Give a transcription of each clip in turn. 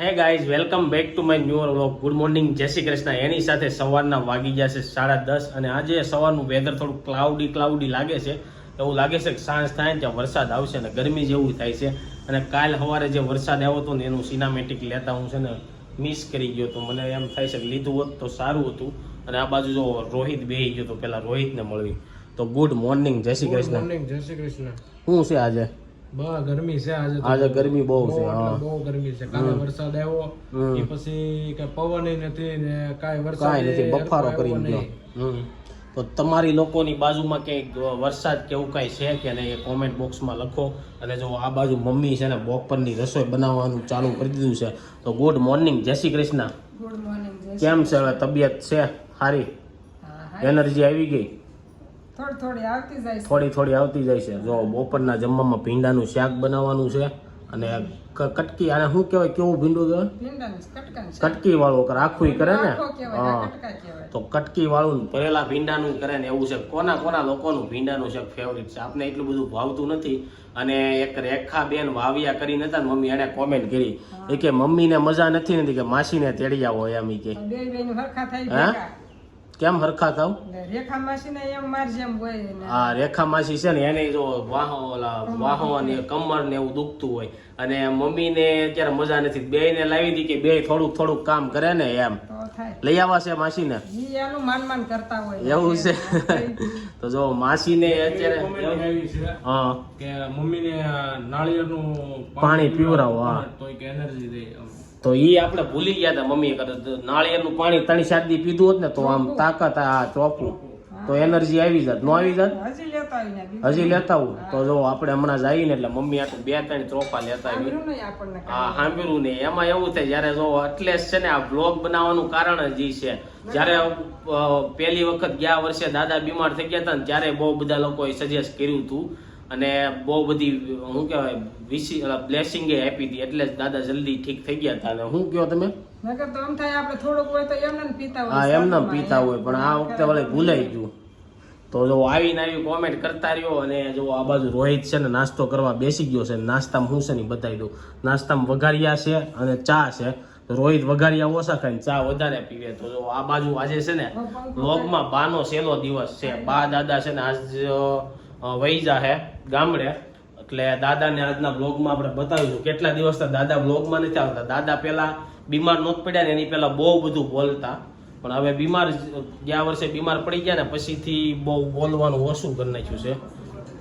Hey guys welcome back to my new vlog good morning Jai Shri Krishna. એની સાથે સવારના વાગી ગયા છે સાડા દસ અને આજે સવારનું વેધર થોડું ક્લાઉડી ક્લાઉડી લાગે છે. એવું લાગે છે કે સાંજ થાય ને ત્યાં વરસાદ આવશે ને ગરમી જેવું થાય છે. અને કાલ સવારે જે વરસાદ આવ્યો હતો ને એનું સિનામેટિક લેતા હું છે ને મિસ કરી ગયો હતો. મને એમ થાય છે કે લીધું હોત તો સારું હતું. અને આ બાજુ જો રોહિત બેહી ગયો તો પેલા રોહિતને મળવી. તો ગુડ મોર્નિંગ જય શ્રી કૃષ્ણ. જય શ્રી કૃષ્ણ. શું છે આજે? ગરમી છે આજે આજે ગરમી બહુ છે, હા. બહુ ગરમી છે. કાલે વરસાદ આવ્યો. એ પછી કઈ પવન નથી ને કાંઈ વરસાદ કાંઈ નથી બફારો કરી ગયો. હમ. તો તમારી લોકોની બાજુમાં ક્યાંક વરસાદ કે એવું કાંઈ છે કે નહીં એ કોમેન્ટ બોક્સમાં લખો. અને જો આ બાજુ મમ્મી છે ને બપોરની રસોઈ બનાવવાનું ચાલુ કરી દીધું છે તો good morning Jai Shri Krishna. Good morning જય કેમ છે હવે તબિયત છે? સારી. એનર્જી આવી ગઈ? થોડી થોડી આવતી જાય છે. થોડી થોડી આવતી જાય છે. જો બપોરના જમવામાં ભીંડાનું શાક બનાવવાનું છે અને કટકી આને શું કહેવાય? કેવું ભીંડું કહેવાય. કટકી વાળું કરે આખું કરે ને. તો કટકી વાળું ભરેલા ભીંડાનું કરે ને એવું છે. કોના કોના લોકોનું ભીંડાનું છે ફેવરિટ છે? આપને એટલું બધું ભાવતું નથી. અને એક રેખા બેન વાવ્યા કરીને હતા ને મમ્મી એને કોમેન્ટ કરી. એ કે મમ્મીને મજા નથી નથી કે માસીને તેડી આવો એમ કે. હે? કેમ હરખા થાવ? ને રેખા માસીને એમ માર જેમ હોય ને. આ રેખા માસી છે ને એને જો વાહો ઓલા વાહો અને કમર ને એવું દુખતું હોય. અને મમ્મીને અત્યારે મજા નથી. બે ને લાવી દી કે બે થોડુંક થોડુંક કામ કરે ને એમ. લઈ આવવા છે માસીને? ને એનું માન માન કરતા હોય. એવું છે? તો જો માસીને અત્યારે હા કે મમ્મી હા. નાળિયેર મમ્મીને નાળિયેરનું પાણી પીવરાવો હા. તો કે એનર્જી દે. તો એ આપણે ભૂલી ગયા હતા મમ્મી નાળિયેરનું પાણી ત્રણ ચાર દી પીધું હોત ને તો આમ તાકાત આ ચોખ્ખું. તો એનર્જી આવી જાત. નો આવી જાત? હજી લેતા આવું. તો જો આપણે હમણાં જઈએ ને એટલે મમ્મી આટલું બે ત્રણ ચોપા લેતા આવી. નહીં હા સાંભળ્યું ને એમાં એવું થાય જ્યારે જો એટલે છે ને આ બ્લોગ બનાવવાનું કારણ જ છે. જ્યારે પેલી પહેલી વખત ગયા વર્ષે દાદા બીમાર થઈ ગયા હતા ને ત્યારે બહુ બધા લોકોએ સજેસ્ટ કર્યું હતું અને બહુ બધી શું કહેવાય વિશી બ્લેસિંગ આપી હતી એટલે દાદા જલ્દી ઠીક થઈ ગયા હતા. અને શું કહો તમે? હા એમને પીતા હોય. પણ આ વખતે વળે ભૂલાઈ ગયું. તો જો આવીને આવી કોમેન્ટ કરતા રહ્યો અને જો આ બાજુ રોહિત છે ને નાસ્તો કરવા બેસી ગયો છે નાસ્તામાં હું છે ને બતાવી દઉં. નાસ્તામાં વઘારિયા છે અને ચા છે. રોહિત વઘારિયા ઓછા ખાઈ ચા વધારે પીવે. તો જો આ બાજુ આજે છે ને લોગમાં બાનો સેલો દિવસ છે. બા દાદા છે ને આજ વહી જાહે ગામડે. એટલે દાદાને આજના બ્લોગમાં આપણે બતાવીશું કેટલા દિવસથી દાદા બ્લોગમાં નથી આવતા. દાદા પહેલા બીમાર નહોત પડ્યા ને એની પહેલા બહુ બધું બોલતા. પણ હવે બીમાર ગયા વર્ષે બીમાર પડી ગયા ને પછીથી બહુ બોલવાનું ઓછું કરી નાખ્યું છે.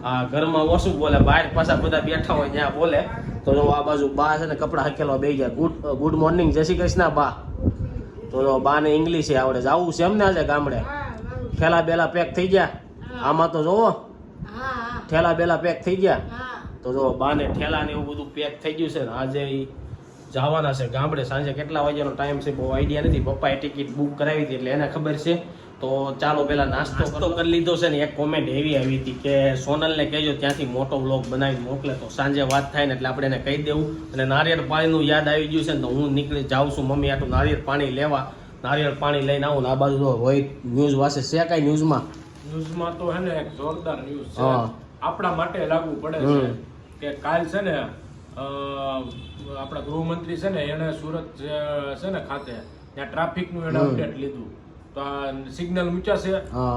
આ ઘરમાં ઓછું બોલે બહાર પાછા બધા બેઠા હોય ત્યાં બોલે. તો જો આ બાજુ બા છે ને કપડાં હકેલવા બે ગયા. Good good morning Jai Shri Krishna બા. તો જો બા ને ઇંગ્લિશ આવડે. જવું છે એમ ને આજે ગામડે? ખેલા બેલા પેક થઈ ગયા? આમાં તો જોવો. ઠેલા બેલા પેક થઈ ગયા. તો જો બાને ઠેલા ને એવું બધું પેક થઈ ગયું છે ને આજે જવાના છે ગામડે. સાંજે કેટલા વાગ્યાનો ટાઈમ છે બહુ આઈડિયા નથી. પપ્પાએ ટિકિટ બુક કરાવી હતી એટલે એને ખબર છે. તો ચાલો પેલા નાસ્તો કરતો કરી લીધો છે ને એક કોમેન્ટ એવી આવી હતી કે સોનલને કહેજો ત્યાંથી મોટો વ્લોગ બનાવી મોકલે. તો સાંજે વાત થાય ને એટલે આપણે એને કહી દેવું. અને નારિયેળ પાણીનું યાદ આવી ગયું છે ને તો હું નીકળી જાઉં છું મમ્મી આટલું નારિયેળ પાણી લેવા. નારિયેળ પાણી લઈને આવું ને આ બાજુ હોય રોહિત ન્યૂઝ વાસે છે કાંઈ ન્યૂઝમાં ન્યૂઝમાં તો હે ને એક જોરદાર ન્યૂઝ છે. હા. આપણા માટે લાગુ પડે છે કે કાલ છે ને આપણા ગૃહમંત્રી છે ને એને સુરત છે ને ખાતે ત્યાં ટ્રાફિકનું એને અપડેટ લીધું. તો આ સિગ્નલ મૂક્યા છે.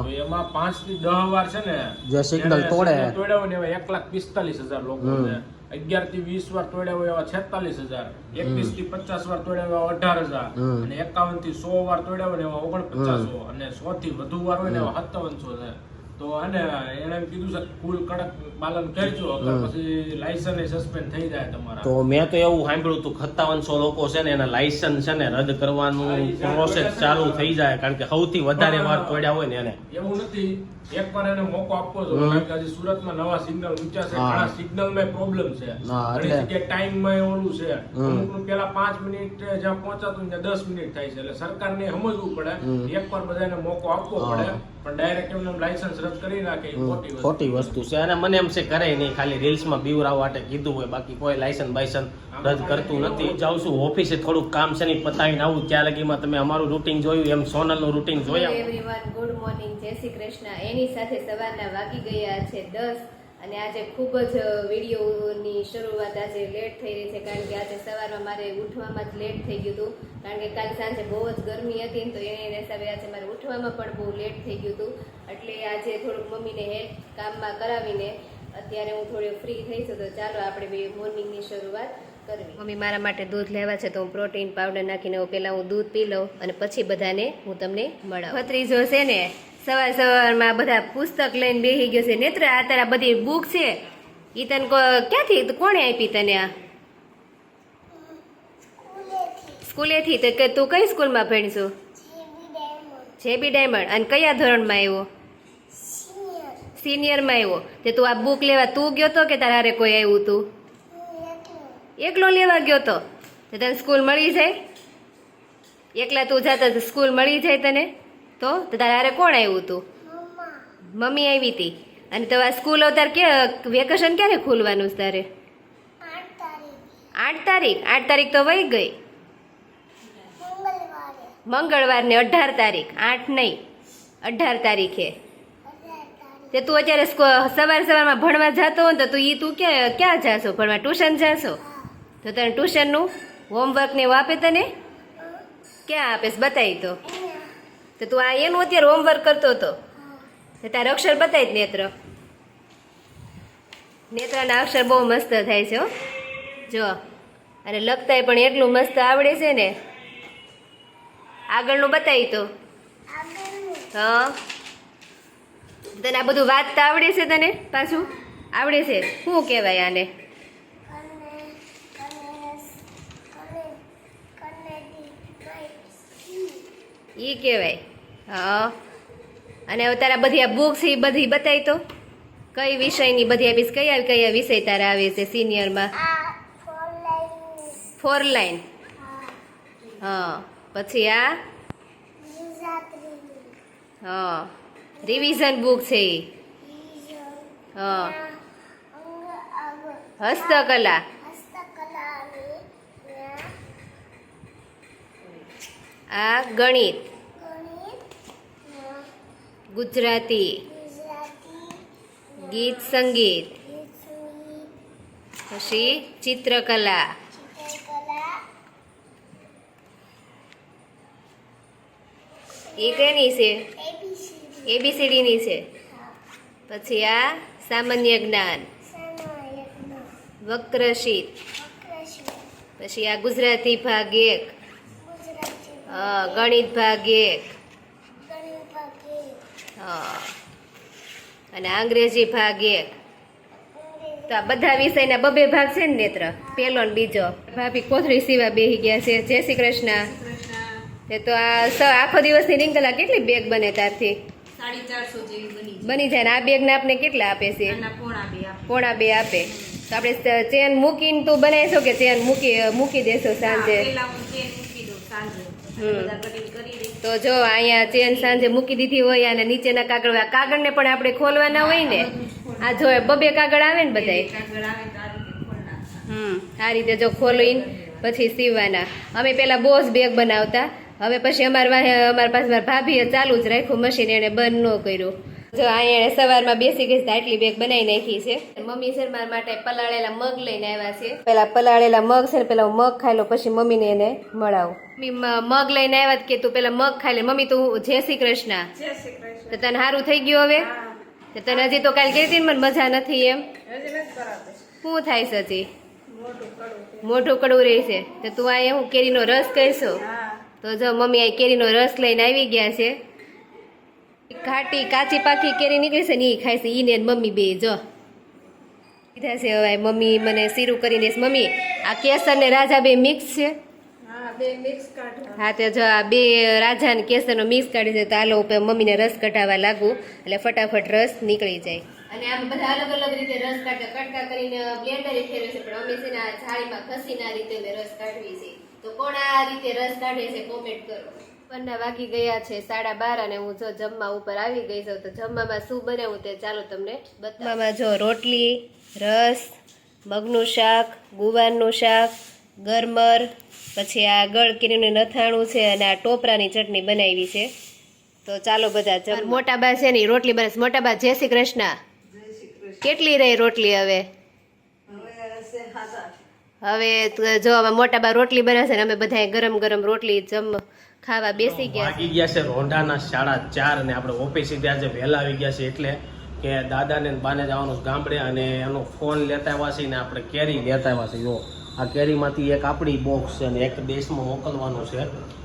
તો એમાં પાંચથી દહ વાર છે ને જે signal તોડે. તોડ્યા હોય ને એવા એક લાખ પિસ્તાલીસ હજાર લોકો અગિયારથી વીસ વાર તોડ્યા હોય એવા છેતાલીસ હજાર. એકવીસથી પચાસ વાર તોડ્યા હોય અઢાર હજાર. અને એકાવનથી સો વાર તોડ્યા હોય ને એવા ઓગણપચાસો અને સો થી વધુ વાર હોય ને એવા સત્તાવનસો છે. તો અને એને કીધું છે કુલ કડક પાલન કરજો પછી લાયસન્સ સસ્પેન્ડ થઈ જાય તમારા. તો મેં તો એવું સાંભળ્યું હતું સત્તાવનસો લોકો છે ને એના લાયસન્સ છે ને રદ કરવાનું પ્રોસેસ ચાલુ થઈ જાય કારણ કે સૌથી વધારે વાર પડ્યા હોય ને એને. એવું નથી. એકવાર એને મોકો આપવો જોઈએ. કારણ કે આજે સુરતમાં નવા સિગ્નલ ઊંચા છે. ઘણા સિગ્નલમાં પ્રોબ્લેમ છે. ઘણી જગ્યાએ ટાઈમમાં ઓલું છે. અમુકનું પેલા પાંચ મિનિટ જ્યાં પહોંચાતું ત્યાં દસ મિનિટ થાય છે. એટલે સરકારને સમજવું પડે. એકવાર બધાને મોકો આપવો પડે. પણ ડાયરેક્ટ એમને લાયસન્સ રદ કરી નાખે ખોટી વસ્તુ. છે. અને મને એમ છે કરે નહીં. ખાલી રીલ્સમાં બીવરાવવા માટે કીધું હોય. બાકી કોઈ લાયસન્સ બાયસન્સ રદ કરતું નથી. જાઉં છું ઓફિસે થોડુંક કામ છે ને પતાવીને આવું. ત્યાં લગીમાં તમે અમારું રૂટિન જોયું, એમ સોનલનું રૂટિન જોયા. Everyone good morning Jai Shri Krishna. એની સાથે સવારના વાગી ગયા છે દસ અને આજે ખૂબ જ વિડીયોની શરૂઆત આજે લેટ થઈ રહી છે કારણ કે આજે સવારમાં મારે ઉઠવામાં જ લેટ થઈ ગયું હતું. કારણ કે કાલ સાંજે બહુ જ ગરમી હતી ને તો એને હિસાબે આજે મારે ઉઠવામાં પણ બહુ લેટ થઈ ગયું હતું. એટલે આજે થોડુંક મમ્મીને હેલ્પ કામમાં કરાવીને અત્યારે હું થોડી ફ્રી થઈ છું. તો ચાલો આપણે બે મોર્નિંગની શરૂઆત કરવી. મમ્મી મારા માટે દૂધ લેવા છે તો હું પ્રોટીન પાવડર નાખીને હું પહેલાં હું દૂધ પી લઉં અને પછી બધાને હું તમને મળાવ. ભત્રીજો છે ને સવાર સવારમાં બધા પુસ્તક લઈને બેસી ગયો છે. નેત્ર આ તારા બધી બુક છે. ઈ તને કો- ક્યાંથી કોણે આપી તને આ? સ્કૂલેથી. તો કે તું કઈ સ્કૂલમાં ભણીશું? JB Diamond. અને કયા ધોરણમાં આવ્યો? સિનિયરમાં આવ્યો. તે તું આ બુક લેવા તું ગયો તો કે તારા કોઈ આવ્યું તું? એકલો લેવા ગયો તો તને સ્કૂલ મળી જાય. એકલા તું જાતા સ્કૂલ મળી જાય તને. તો તારે હારે કોણ આવ્યું તું મમ્મી. આવી હતી. અને તો આ સ્કૂલ અવતાર કે વેકેશન ક્યારે ખુલવાનું છે તારે? આઠ તારીખ. આઠ તારીખ? તો વહી ગઈ. મંગળવાર. ને અઢાર તારીખ. આઠ નહીં અઢાર તારીખે. તે તું અત્યારે સ્કો- સવાર સવારમાં ભણવા જતો હોય ને તો તું એ તું કે ક્યાં જાશો? ભણવા ટ્યુશન જાશો? તો તને ટ્યુશનનું હોમવર્ક ને એવું આપે તને? ક્યાં આપે બતાવી તો. તો તું આ એનું અત્યારે હોમવર્ક કરતો હતો. તારા અક્ષર બતાવી જ નેત્ર. નેત્રના અક્ષર બહુ મસ્ત થાય છે જો, અને લખતાય પણ એટલું મસ્ત આવડે છે ને. આગળનું બતાવી તો. હા તને આ બધું વાંચતા આવડે છે તને પાછું? આવડે છે? શું કહેવાય આને? ઈ કહેવાય. હા. અને હવે તારા બધી આ બુક્સ એ બધી બતાવી તો. કઈ વિષયની બધી આપીશ કયા કયા વિષય તારા આવે છે સિનિયરમાં ફોર લાઈન હા. પછી આ? હા. રિવિઝન બુક છે એ હા. હસ્તકલા. આ ગણિત. ગુજરાતી. ગીત સંગીત. પછી ચિત્રકલા. એ કેની છે? એબીસીડીની છે. પછી આ સામાન્ય જ્ઞાન. વક્રશીત પછી આ ગુજરાતી ભાગ એક. ગણિત ભાગ એક. હા અને અંગ્રેજી ભાગ એક. તો આ બધા વિષયના બબે ભાગ છે ને નેત્ર? પેલો ને બીજો. ભાભી કોથળી સીવા બેહી ગયા છે. જય શ્રી કૃષ્ણ. એ તો આ સ- આખો દિવસની રિંકલા કેટલી બેગ બને તારથી સાડી ચારસો જેવી બની બની જાય ને? આ બેગને આપને કેટલા આપે છે? પોણા બે આપે. પોણા બે આપે. તો આપણે ચેન મૂકીને તું બનાવીશો કે ચેન મૂકી મૂકી દેશો સાંજે? સાંજે. બધા તો જો અહીંયા ચેન સાંજે મૂકી દીધી હોય અને નીચેના કાગળ આ કાગળને પણ આપણે ખોલવાના હોય ને આ જો બબે કાગળ આવે ને કાગળ રીતે હમ આ રીતે જો ખોલીને પછી સીવવાના. અમે પેલા બોસ બેગ બનાવતા. હવે પછી અમારા અમારા પાસે મારા ભાભીએ ચાલુ જ રાખ્યું મશીન એને બંધ ન કર્યું. જો અહીંયા સવારમાં બેસી ગઈ આટલી બેગ બનાવી નાખી છે. મમ્મી છે મારા માટે પલાળેલા મગ લઈને આવ્યા છે. પેલા પલાળેલા મગ છે ને પેલા મગ ખાઈ લો પછી મમ્મીને એને મળાવું. મગ લઈને આવ્યા કે તું પેલા મગ ખાઈ લે. મમ્મી તું જય શ્રી કૃષ્ણ. તો તને સારું થઈ ગયું હવે? તો તને હજી તો કાલ કહેતી મને મજા નથી એમ. શું થાય છે હજી. મોઢું કડવું રહેશે તો તું આ હું કેરીનો રસ કહીશો? તો જો મમ્મી આ કેરીનો રસ લઈને આવી ગયા છે. ઘાટી કાચી પાકી કેરી નીકળી છે ને એ ખાય છે. ઈને મમ્મી બે જો. કીધા છે હવે મમ્મી મને શીરું કરીને. મમ્મી આ કેસર ને રાજા બે મિક્સ છે? હા તે જો આ બે રાજા ને કેસરનો મિક્સ કાઢી છે તો આલો ઉપર મમ્મીને રસ કઢાવવા લાગુ. એટલે ફટાફટ રસ નીકળી જાય. અને આમ બધા અલગ અલગ રીતે રસ કાઢે કટકા કરીને બ્લેન્ડરે ફેરવે છે પણ અમે છે ને આ જાળીમાં ખસીને આ રીતે રસ કાઢવી છે. તો કોણ આ રીતે રસ કાઢે છે કોમેન્ટ કરો. પન્ના વાગી ગયા છે સાડા બાર અને હું જો જમવા ઉપર આવી ગઈ છું તો જમવામાં શું બનાવું તે ચાલો તમને બતાવવામાં જો રોટલી રસ મગનું શાક ગુવારનું શાક ગરમર પછી આ ગળકીરીનું નથાણું છે અને આ ટોપરાની ચટણી બનાવી છે. તો ચાલો બધા જમ મોટા બા છે ને રોટલી બને. મોટા બા જય શ્રી કૃષ્ણ. કેટલી રહી રોટલી હવે? હવે જો હવે મોટા બા રોટલી બનાવશે ને અમે બધા ગરમ ગરમ રોટલી જમ ખાવા બેસી ગયા વાગી ગયા છે રોંઢાના સાડા ચાર ને આપણે ઓફિસે ત્યાં જે વહેલા આવી ગયા છે એટલે કે દાદાને ને બાને જવાનું ગામડે અને એનો ફોન લેતા આવ્યા છે ને આપણે કેરી લેતા આવ્યા છે. જો આ કેરીમાંથી એક આપણી બોક્સ છે અને એક દેશમાં મોકલવાનું છે.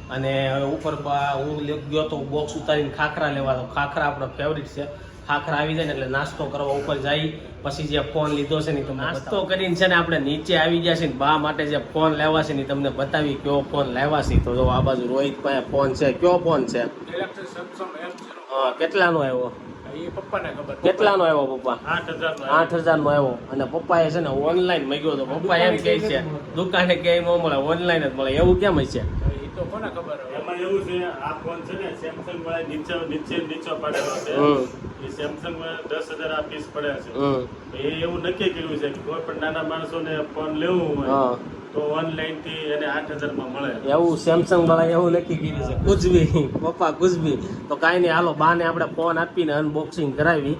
અને હવે ઉપર હું ગયો તો બોક્સ ઉતારીને ખાખરા લેવા તો ખાખરા આપણો ફેવરિટ છે. ખાખરા આવી જાય ને એટલે નાસ્તો કરવા ઉપર જાય પછી જે ફોન લીધો છે ને તો નાસ્તો કરીને છે ને આપણે નીચે આવી ગયા છે ને બા માટે જે ફોન લેવા છે ને તમને બતાવી કયો ફોન લેવા છે. તો જો આ બાજુ રોહિત પાસે ફોન છે કયો ફોન છે? હા, કેટલાનો આવ્યો? એ પપ્પાને ખબર કેટલાનો આવ્યો પપ્પા? આઠ હજાર નો આવ્યો. અને પપ્પાએ છે ને ઓનલાઈન મગ્યો તો પપ્પા એમ કે છે દુકાને ક્યાંય ન મળે ઓનલાઈન જ મળે. એવું કેમ હશે તો કોને ખબર એમાં એવું છે આ ફોન છે ને સેમસંગ વાળા નીચે નીચે નીચો પડેલો છે. હમ. એ સેમસંગમાં દસ હજાર આ પીસ પડ્યા છે. એ એવું નક્કી કર્યું છે કે કોઈ પણ નાના માણસોને ફોન લેવું. હોય તો ઓનલાઈનથી એને આઠ હજારમાં મળે. એવું સેમસંગ વાળા એવું નક્કી કર્યું છે. કુછ બી પપ્પા કુછ બી તો કાંઈ નહીં હાલો બાને આપણે ફોન આપીને અનબોક્સિંગ કરાવી.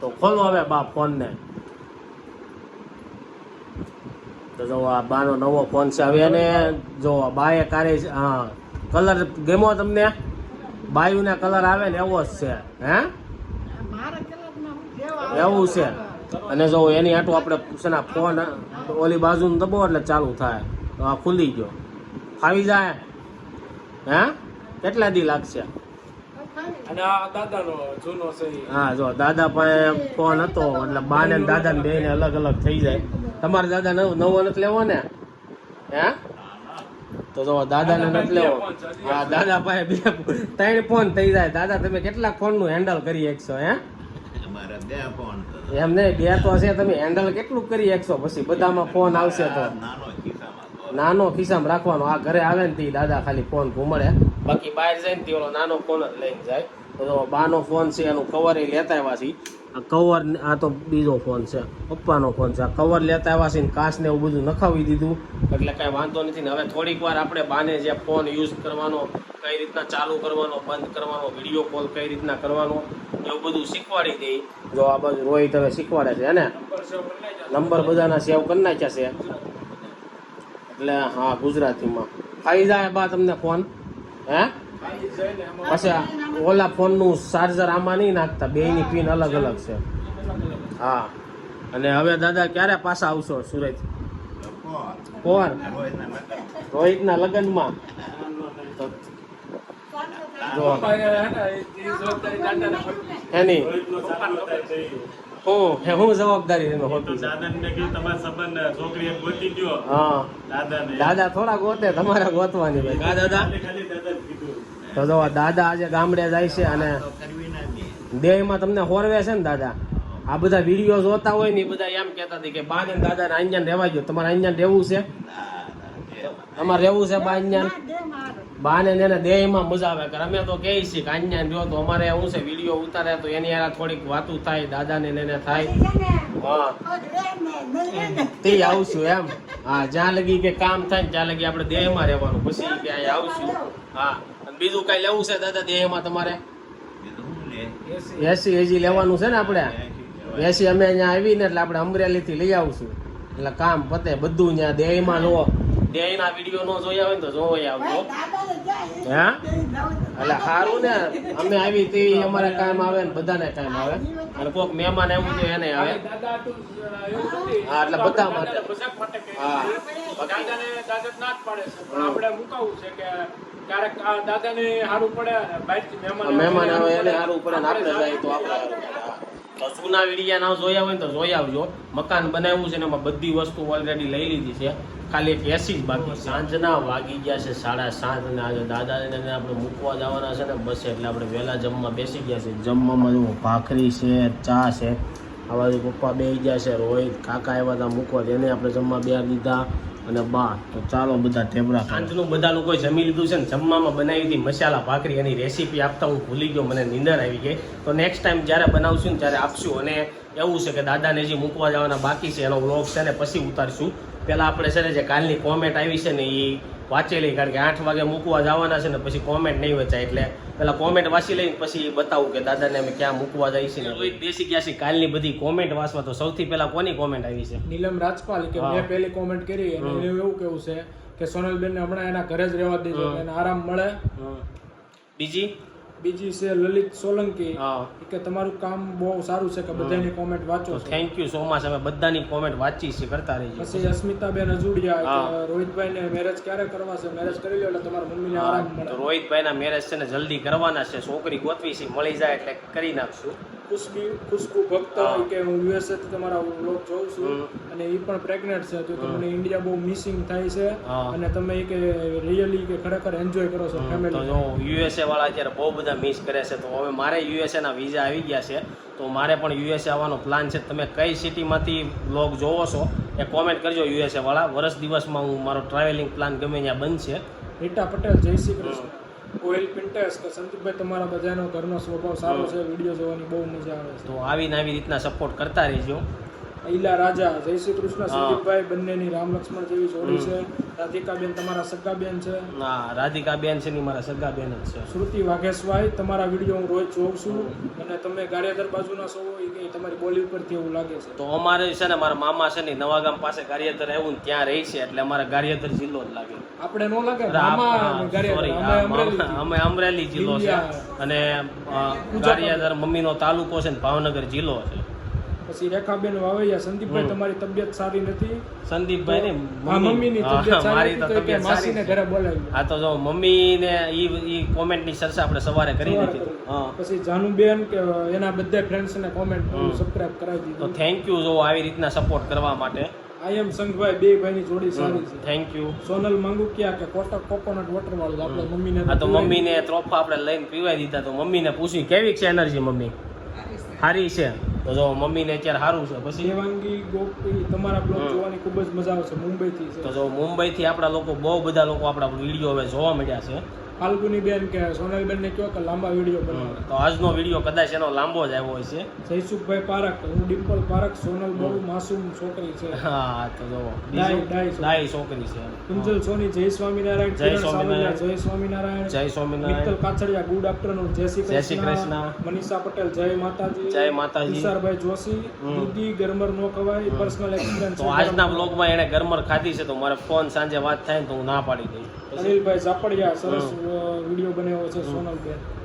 તો ખોલો હવે બા ફોનને. તો જો આ બાનો નવો ફોન છે. હવે એને જો બાએ કારે હા કલર ગમ્યો તમને? બાયુના કલર આવે ને એવો જ છે હે? એવું છે. અને જો એની આટો આપણે શેના ફોન ઓલી બાજુને દબો એટલે ચાલુ થાય. તો આ ખુલી ગયો. ફાવી જાય? હે? કેટલા દી લાગશે. હા જો દાદા પાસે ફોન હતો એટલે બા ને દાદા ને બે ને અલગ અલગ થઈ જાય. તમારે દાદા નવો નવો નથી લેવો ને? હે? તો જો દાદા ને નથી લેવો. હા દાદા પાસે બે ત્રણ ફોન થઈ જાય. દાદા તમે કેટલા ફોનનું હેન્ડલ કરી શકશો હે? અમારે બે ફોન એમ નહીં બે તો છે તમે હેન્ડલ કેટલું કરી શકશો? પછી બધામાં ફોન આવશે તો. નાનો ખિસ્સામાં નાનો ખિસ્સામાં રાખવાનો. આ ઘરે આવે ને તે દાદા ખાલી ફોન ઘુમડે. બાકી બહાર જાય ને તે ઓલો નાનો ફોન જ લઈને જાય. તો બાનો ફોન છે એનું કવર એ લેતા આવ્યા છે આ કવર આ તો બીજો ફોન છે પપ્પાનો ફોન છે. આ કવર લેતા આવ્યા છે ને કાચ ને એવું બધું નખાવી દીધું. એટલે કાંઈ વાંધો નથી ને હવે થોડીક વાર આપણે બાને જે ફોન યુઝ કરવાનો કઈ રીતના ચાલુ કરવાનો બંધ કરવાનો વીડિયો કોલ કઈ રીતના કરવાનો એવું બધું શીખવાડી દઈ જો આ બાજુ રોહિત હવે શીખવાડે છે ને? નંબર બધાના સેવ કરી નાખ્યા છે. એટલે હા ગુજરાતીમાં. ખાઈ જાય બા તમને ફોન હે? પછી ઓલા ફોનનું ચાર્જર આમાં નહીં નાખતા બેયની પિન અલગ અલગ છે. હા. અને હવે દાદા ક્યારે પાછા આવશો સુરત? કોણ રોહિતના લગ્ન લગ્નમાં? જો દાદાને. એની. હું હે હું જવાબદારી એનો હોતી દાદાને સંબંધ છોકરી ગોતી ગયો. હા. દાદાને. દાદા થોડા ગોતે તમારે ગોતવાની ભાઈ. કા દાદા? ખાલી ખાલી દાદાને કીધું. તો જો દાદા આજે ગામડે જાય છે અને દેહમાં તમને હોરવે છે ને દાદા? આ બધા વીડિયો જોતા હોય ને એ બધા એમ કહેતા હતી કે બા ને દાદા ને અંજાન રહેવા ગયો તમારે અંજાન રહેવું છે. અમારે રહેવું છે બાન્યાન બાને ને એને દેહમાં મજા આવે. કે અમે તો કહીએ છીએ કે અંજાન રહ્યો તો અમારે શું છે વીડિયો ઉતારે તો એની યાર થોડીક વાતું થાય દાદા ને એને થાય. હા. તે આવશું એમ. હા જ્યાં લગી કે કામ થાય ને ત્યાં લગી આપણે દેહમાં રહેવાનું. પછી કે અહીંયા આવશું. હા. અને બીજું કઈ લેવું છે દાદા દેહમાં તમારે? એસી એજી લેવાનું છે ને આપણે? એસી અમે અહીંયા આવીને એટલે આપણે અમરેલી થી લઈ આવશું. એટલે કામ પતે બધું ત્યાં દેહમાં નો દેહના વીડિયો નો જોયા હોય ને તો જોવો આવજો. હે? એટલે સારું ને અમે આવી તે અમારે કામ આવે ને બધાને કામ આવે. અને કોઈક મહેમાન એવું છે એને આવે. હા, એટલે બધા માટે. હા. દાદાને દાદા ના જ પડે છે. પણ આપણે મુકાવવું છે કે ક્યારેક દાદાને સારું પડે મહેમાન મહેમાન આવે. એને સારું પડે ને આપણે જાય તો આપણે. તો જૂના વિડીયા ના જોયા હોય ને તો જોઈ આવજો. મકાન બનાવ્યું છે ને એમાં બધી વસ્તુ ઓલરેડી લઈ લીધી છે. ખાલી એક એસી જ બાકી સાંજના વાગી ગયા છે, સાડા સાત ને આજે દાદાને આપણે મૂકવા જવાના છે ને બસ એટલે આપણે વહેલા જમવા બેસી ગયા છે. જમવામાં જો ભાખરી છે, ચા છે. આવા પપ્પા બે ગયા છે, રોહિત કાકા આવ્યા હતા મૂકવા તેને આપણે જમવા બે દીધા. અને બા તો ચાલો બધા ઢેબરા સાંજનું બધા લોકો જમી લીધું છે ને જમવામાં બનાવી હતી મસાલા ભાખરી. એની રેસીપી આપતા હું ભૂલી ગયો, મને નીંદર આવી ગઈ. તો નેક્સ્ટ ટાઈમ જ્યારે બનાવશું ને ત્યારે આપશું. અને એવું છે કે દાદાને જે મૂકવા જવાના બાકી છે, એનો વ્લોગ છે ને પછી ઉતારશું. પહેલાં આપણે છે ને જે કાલની કોમેન્ટ આવી છે ને એ વાંચેલી કારણ કે આઠ વાગે મૂકવા જવાના છે ને પછી કોમેન્ટ નહીં વચાય. એટલે પહેલાં કોમેન્ટ વાંચી લઈને પછી બતાવું કે દાદાને અમે ક્યાં મૂકવા જાય છે ને બેસી ગયા છે કાલની બધી કોમેન્ટ વાંચવા તો સૌથી પહેલાં કોની કોમેન્ટ આવી છે? નીલમ રાજપાલ કે મેં પહેલી કોમેન્ટ કરી અને એવું કેવું છે કે સોનલબેન ને હમણાં એના ઘરે જ રહેવા દેજો એને આરામ મળે. બીજી? બીજી છે લલિત સોલંકી. કે તમારું કામ બહુ સારું છે કે બધાની કોમેન્ટ વાંચો થેન્ક યુ સો મચ અમે બધાની કોમેન્ટ વાંચી છે કરતા રહીએ. પછી અસ્મિતાબેન અજુડિયા. રોહિતભાઈ ને મેરેજ ક્યારે કરવા છે? મેરેજ કરી લો એટલે તમારા મમ્મીને આરામ મળે. રોહિતભાઈ રોહિતભાઈના મેરેજ છે ને જલ્દી કરવાના છે. છોકરી ગોતવી છે મળી જાય એટલે કરી નાખશું. ખુશબુ ખુશ્બુ ભક્ત કે હું યુએસએ થી તમારા વ્લોગ જોઉં છું અને એ પણ પ્રેગ્નન્ટ છે તો તમને ઇન્ડિયા બહુ મિસિંગ થાય છે અને તમે કે રિયલી કે ખરેખર એન્જોય કરો છો ફેમિલી તો યુએસએ વાળા અત્યારે બહુ બધા મિસ કરે છે તો હવે મારે યુએસએ ના વિઝા આવી ગયા છે તો મારે પણ યુએસએ આવવાનો પ્લાન છે. તમે કઈ સિટીમાંથી બ્લોગ જોવો છો એ કોમેન્ટ કરજો યુએસએ વાળા. વર્ષ દિવસમાં હું મારો ટ્રાવેલિંગ પ્લાન ગમે ત્યાં બનશે. રીટા પટેલ જય શ્રી કૃષ્ણ. ઓઇલ પિન્ટેસ કે સંદીપભાઈ તમારા બધાનો ઘરનો સ્વભાવ સારો છે વીડિયો જોવાની બહુ મજા આવે છે. તો આવીને આવી રીતના સપોર્ટ કરતા રહેજો. ઈલા રાજા જય શ્રી કૃષ્ણ. સંદીપભાઈ બંનેની રામ લક્ષ્મણ જેવી જોડી છે. રાધિકાબેન તમારા સગાબેન છે. ના રાધિકાબેન છે ની મારા સગાબેન જ છે. શ્રુતિ વાઘેશભાઈ તમારા વીડિયો હું રોજ જોઉં છું અને તમે ગારિયાદર બાજુના છો એ કે તમારી બોલી ઉપરથી એવું લાગે છે? તો અમારે છે ને મારા મામા છે ને નવાગામ પાસે ગારિયાધર આવ્યું ને ત્યાં રહી છે એટલે અમારે ગારિયાધર જિલ્લો જ લાગે. આપણે નો લાગે? મામા અમે અમરેલી જિલ્લો છે અને અ, ગારિયાધર મમ્મીનો તાલુકો છે ને ભાવનગર જિલ્લો છે. પછી રેખાબેન વાવૈયા સંદીપભાઈ તમારી તબિયત સારી નથી? સંદીપભાઈ ને હા મમ્મીની તબિયત સારી નથી કે તબિયત સારી માસીને ઘરે બોલાવી હા તો જો મમ્મી ને ઈ ઈ કોમેન્ટની ચર્ચા આપણે સવારે કરી દીધી કરી. પછી જાનુબેન કે એના બધા ફ્રેન્ડ્સ ને કોમેન્ટ. સબસ્ક્રાઇબ કરાવી તો થેન્ક યુ જો આવી રીતના સપોર્ટ કરવા માટે. આઈ એમ સંઘભાઈ બે ભાઈની જોડી સારી છે. થેન્ક યુ સોનલ માંગુકિયા કે કોટક કોકોનટ વોટર વાળું આપણે મમ્મીને આ તો મમ્મીને ત્રોફા આપણે લઈને પીવાઈ દીધા તો મમ્મીને પૂછી કેવી છે એનર્જી મમ્મી? સારી છે. તો જો મમ્મીને અત્યારે સારું છે પછી? દેવાંગી ગોપી તમારા બ્લોગ જોવાની ખૂબ જ મજા આવશે મુંબઈથી તો જો મુંબઈથી આપણા લોકો બહુ બધા લોકો આપણા વીડિયો હવે જોવા મળ્યા છે. ફાલ્ગુની બેન કે સોનલ બેન ને કહો કે લાંબા વીડિયો બનાવો. તો આજનો વીડિયો કદાચ એનો લાંબો જ આવ્યો હશે જયસુખભાઈ પારક હું ડિમ્પલ પારક સોનલ બહુ માસૂમ છોકરી છે. હા તો જો ડાઈ- છોકરી. છે. કુંજલ સોની જય સ્વામિનારાયણ જય સ્વામિનારાયણ. જય સ્વામિનારાયણ. જય મિત્તલ કાછડિયા ગુડ આફ્ટરનૂન જય શ્રી જય શ્રી કૃષ્ણ. મનીષા પટેલ જય માતાજી. જય માતાજી. તુષારભાઈ જોશી. દીદી ગરમર નો કવાય પર્સનલ એક્સપિરિયન્સ તો આજના બ્લોગમાં એણે ગરમર ખાધી છે તો મારે ફોન સાંજે વાત થાય તો હું ના પાડી દઉં અનિલભાઈ ઝાપડિયા સરસ વીડિયો બનાવ્યો છે સોનલબેન.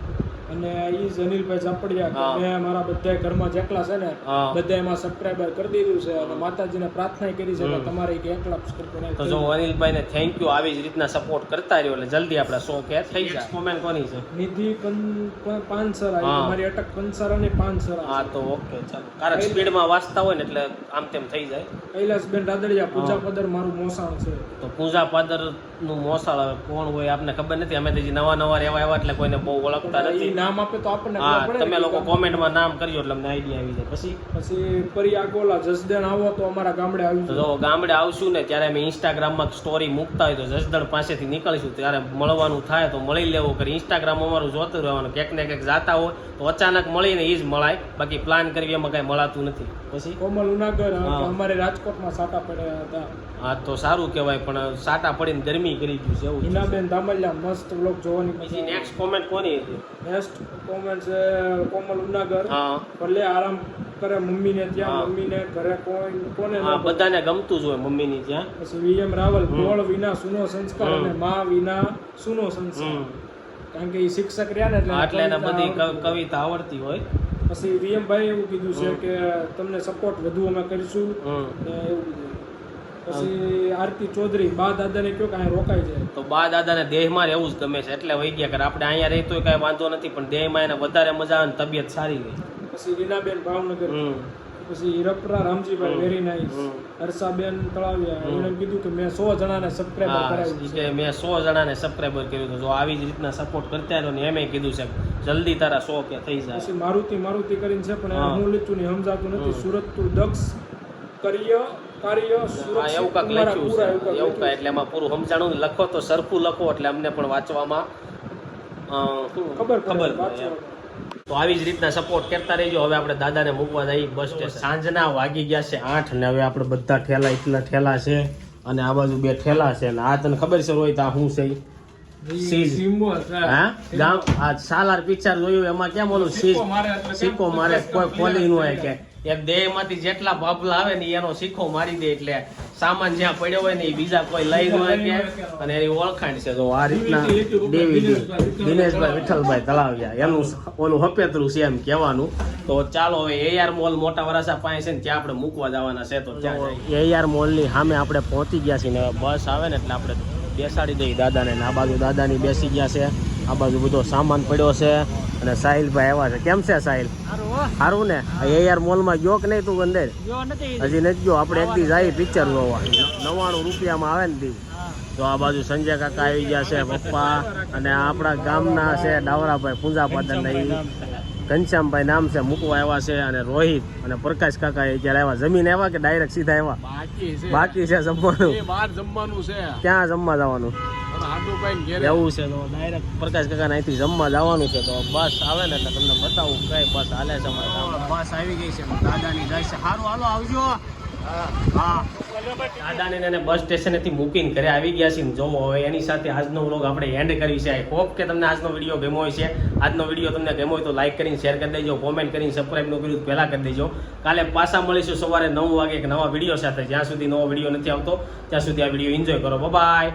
અને ઈ જ અનિલભાઈ ઝાપડિયા મેં મારા બધા ઘરમાં જેટલા છે ને. બધા એમાં સબસ્ક્રાઇબર કરી દીધું છે અને માતાજીને પ્રાર્થના કરી છે કે તમારે ઈ એક લાખ તો જો અનિલભાઈને થેન્ક યુ આવી જ રીતના સપોર્ટ કરતા રહ્યો એટલે જલ્દી આપણે સો કે થઈ જાય. કોમેન્ટ કોની છે? નિધિ પન- પ- પાંચસરા ઈ હા. તમારી અટક પંચસરા અને પાંચસર હા તો ઓકે ચાલો. કારણ સ્પીડમાં વાંચતા હોય ને એટલે આમ તેમ થઈ જાય. કૈલાસબેન રાદડિયા પૂજા પદર મારું મોસાણ છે. તો પૂજા પાદરનું મોસાળ કોણ હોય આપને ખબર નથી. અમે તો નવા નવા રહેવા આવ્યા એટલે કોઈને બહુ ઓળખતા નથી. નામ આપે તો આપણને ખબર પડે તમે લોકો કોમેન્ટમાં નામ કર્યો એટલે અમને આઈડિયા આવી જાય. પછી? પછી પરી આગોલા જસદણ આવો તો અમારા ગામડે આવી તો જો ગામડે આવશું ને ત્યારે અમે ઇન્સ્ટાગ્રામમાં સ્ટોરી મૂકતા હોય તો જસદણ પાસેથી નીકળીશું. ત્યારે મળવાનું થાય તો મળી લેવો કરી. ઇન્સ્ટાગ્રામ અમારું જોતું રહેવાનું. ક્યાંક ને ક્યાંક જાતા હોય તો અચાનક મળીને એ જ મળાય. બાકી પ્લાન કરવી એમાં કાંઈ મળાતું નથી. પછી? કોમલ ઉનાગર અમારે રાજકોટમાં સાટા પડ્યા હતા. હા તો સારું કહેવાય પણ સાટા પડીને ગરમી કરી ગયું છે એવું. હિનાબેન ધામલિયા મસ્ત વ્લોગ જોવાની પછી નેક્સ્ટ કોમેન્ટ કોની હતી? નેક્સ્ટ કોમલ છે કોમલ ઉનાગર. હા. ભલે આરામ કરે મમ્મીને ને ત્યાં મમ્મીને ઘરે કોઈ કોને હા બધાને ગમતું જ હોય મમ્મીની ત્યાં. પછી વીએમ રાવલ ગોળ વિના સુનો સંસ્કાર અને માં વિના સુનો સંસ્કાર. કારણ કે એ શિક્ષક રહ્યા ને એટલે એને બધી. કવિતા આવડતી હોય. પછી વીએમ ભાઈ એવું કીધું છે કે તમને સપોર્ટ વધુ અમે કરીશું. એવું કીધું. પછી આરતી ચૌધરી બા દાદાને કયો કે રોકાઈ જાય? તો બા દાદાને દેહમાં રહેવું જ ગમે છે એટલે વહી ગયા કે આપણે અહીંયા રહી તોય કાંઈ વાંધો નથી પણ દેહમાં એને વધારે મજા આવે ને તબિયત સારી રહી. પછી રીનાબેન ભાવનગર પછી હીરપરા રામજીભાઈ વેરી નાઇસ હર્ષાબેન તળાવિયા. એમણે કીધું કે મેં સો જણાને સબસ્ક્રાઈબર કરાવી કે મેં સો જણાને સબસ્ક્રાઈબર કર્યું હતું જો આવી જ રીતના સપોર્ટ કરતા રહ્યો ને એમે કીધું છે જલ્દી તારા સો કે થઈ જાય. પછી મારુતિ મારુતિ કરીને છે પણ હા. હું લીધું નહીં સમજાતું નથી. સુરત તું દક્ષ કાર્ય કાર્ય એવું કાંઈક લખ્યું છે. એવું કાંઈ એટલે એમાં પૂરું સમજાણું લખો તો સરખું લખો એટલે અમને પણ વાંચવામાં ખબર ખબર. તો આવી જ રીતના સપોર્ટ કરતા રહેજો. હવે આપણે દાદાને મૂકવા જઈએ. બસ સ્ટેશન સાંજના વાગી ગયા છે આઠ ને હવે આપણે બધા ઠેલા એટલા ઠેલા છે અને આ બાજુ બે ઠેલા છે. અને આ તને ખબર છે રોહિત આ શું છે. હા? ગામ સાલાર પિક્ચર જોયું એમાં કેમ ઓલું સીઝ? સિક્કો મારે કોઈ ખોલી નું હોય. કે. એક દેહમાંથી જેટલા બાબલા આવે ને એનો શીખો મારી દે એટલે સામાન જ્યાં પડ્યો હોય ને એ બીજા કોઈ લઈ ન હોય અને એની ઓળખાણ છે તો આ રીતના દિનેશભાઈ વિઠ્ઠલભાઈ તલાવ્યા એનું ઓલું હપેતરું છે એમ કહેવાનું. તો ચાલો હવે એઆર મોલ મોટા વરાસા પાસે છે ને ત્યાં આપણે મૂકવા જવાના છે તો ત્યાં એઆર મોલની સામે આપણે પહોંચી ગયા છીએ ને બસ આવે ને એટલે આપણે બેસાડી દઈએ દાદાને ને આ બાજુ દાદાની બેસી ગયા છે. આ બાજુ બધો સામાન પડ્યો છે અને સાહિલભાઈ આવ્યા છે. કેમ છે સાહિલ? સારું ને? એઆર મોલમાં ગયો કે નહીં તું અંદર? હજી નથી ગયો. આપણે એક દી જાય પિક્ચર જોવા. નવ્વાણું રૂપિયામાં આવે ને દી. તો આ બાજુ સંજય કાકા આવી ગયા છે પપ્પા અને આપણા ગામના છે ડાવરાભાઈ પૂંજા નહીં ઘનશ્યામભાઈ નામ છે મૂકવા આવ્યા છે અને રોહિત અને પ્રકાશ કાકા એ જ્યારે આવ્યા. જમીન આવ્યા કે ડાયરેક્ટ સીધા આવ્યા બાકી છે. જમવાનું? ક્યાં જમવા જવાનું? એવું છે તો ડાયરેક્ટ પ્રકાશ કાકા અહીંથી જમવા જવાનું છે તો બસ આવે ને એટલે તમને બતાવું કઈ બસ હાલે છે અમારે બસ આવી ગઈ છે. દાદાની જાય છે. સારું હાલો આવજો. હા. દાદાને એને બસ સ્ટેશનેથી મૂકીને ઘરે આવી ગયા છે ને જોવો હવે એની સાથે આજનો વ્લોગ આપણે એન્ડ કરી છે. આઈ હોપ કે તમને આજનો વીડિયો ગમ્યો હોય છે. આજનો વીડિયો તમને ગમ્યો હોય તો લાઇક કરીને શેર કરી દેજો કોમેન્ટ કરીને સબસ્ક્રાઈબ નો કર્યું પહેલા કરી દેજો. કાલે પાછા મળીશું સવારે નવ વાગે એક નવા વીડિયો સાથે. જ્યાં સુધી નવો વીડિયો નથી આવતો ત્યાં સુધી આ વીડિયો એન્જોય કરો. બાય